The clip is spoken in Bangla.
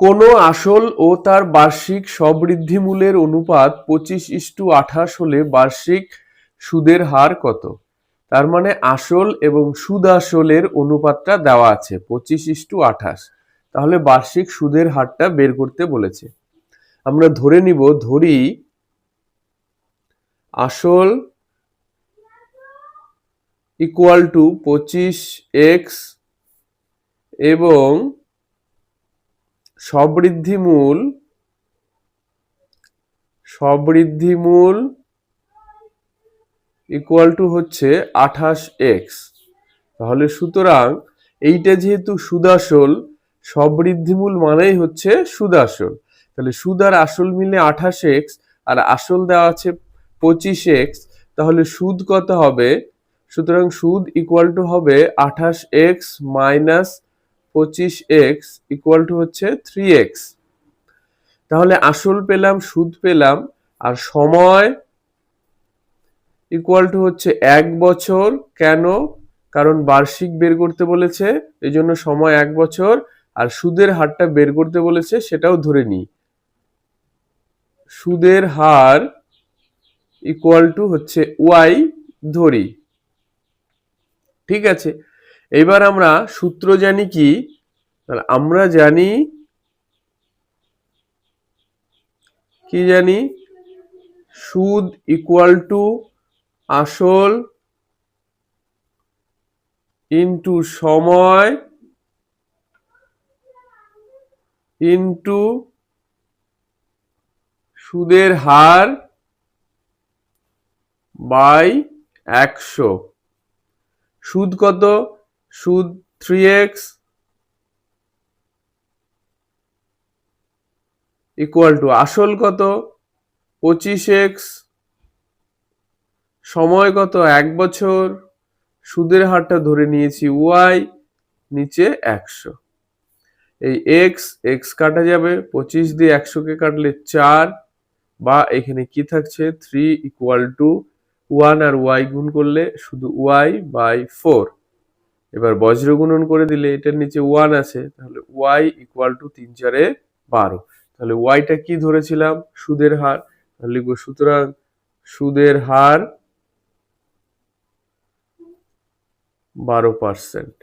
কোনো আসল ও তার বার্ষিক সবৃদ্ধিমূলের অনুপাত পঁচিশ ইস্টু আঠাশ হলে বার্ষিক সুদের হার কত? তার মানে আসল এবং সুদ আসলের অনুপাতটা দেওয়া আছে, পঁচিশ ইস্টু আঠাশ। তাহলে বার্ষিক সুদের হারটা বের করতে বলেছে। আমরা ধরে নিব, ধরি আসল ইকুয়াল টু পঁচিশ এক্স এবং সবৃদ্ধিমূল সবৃদ্ধিমূল ইকুয়াল টু হচ্ছে আঠাশ এক্স তাহলে সুতরাং এইটা যেহেতু সুদাসল, সবৃদ্ধিমূল মানেই হচ্ছে সুদাসল। তাহলে সুদ আর আসল মিলে আঠাশ এক্স আর আসল দেওয়া আছে পঁচিশ এক্স তাহলে সুদ কত হবে? সুতরাং সুদ ইকুয়াল টু হবে আঠাশ এক্স মাইনাস পঁচিশ এক্স ইকুয়াল টু হচ্ছে থ্রি এক্স। তাহলে আসল পেলাম, সুদ পেলাম, আর সময় ইকুয়াল টু হচ্ছে এক বছর। কেন? কারণ বার্ষিক বের করতে বলেছে এই জন্য সময় এক বছর, আর সুদের হারটা বের করতে বলেছে, সেটাও ধরে নিই। সুদের হার ইকুয়াল টু হচ্ছে ওয়াই ধরি। ঠিক আছে? এবার আমরা সূত্র জানি কি? তাহলে আমরা জানি কি জানি? সুদ ইকুয়াল টু আসল ইন্টু সময় ইন্টু সুদের হার বাই একশো। সুদ কত? সুদ থ্রি এক্স ইকুয়াল টু আসল কত? পঁচিশ এক্স সময় কত? এক বছর। সুদের হারটা ধরে নিয়েছি ওয়াই নিচে একশো। এই এক্স এক্স কাটা যাবে। পঁচিশ দিয়ে একশোকে কাটলে চার। বা এখানে কি থাকছে? থ্রি ইকুয়াল টু ওয়ান আর ওয়াই গুণ করলে শুধু ওয়াই বাই ফোর এবার বজ্র গুণন করে দিলে এটার নিচে ওয়ান আছে, তাহলে ওয়াই ইকুয়াল টু তিন চারে বারো। তাহলে ওয়াইটা কি ধরেছিলাম? সুদের হার। তাহলে লিখব সুতরাং সুদের হার বারো পার্সেন্ট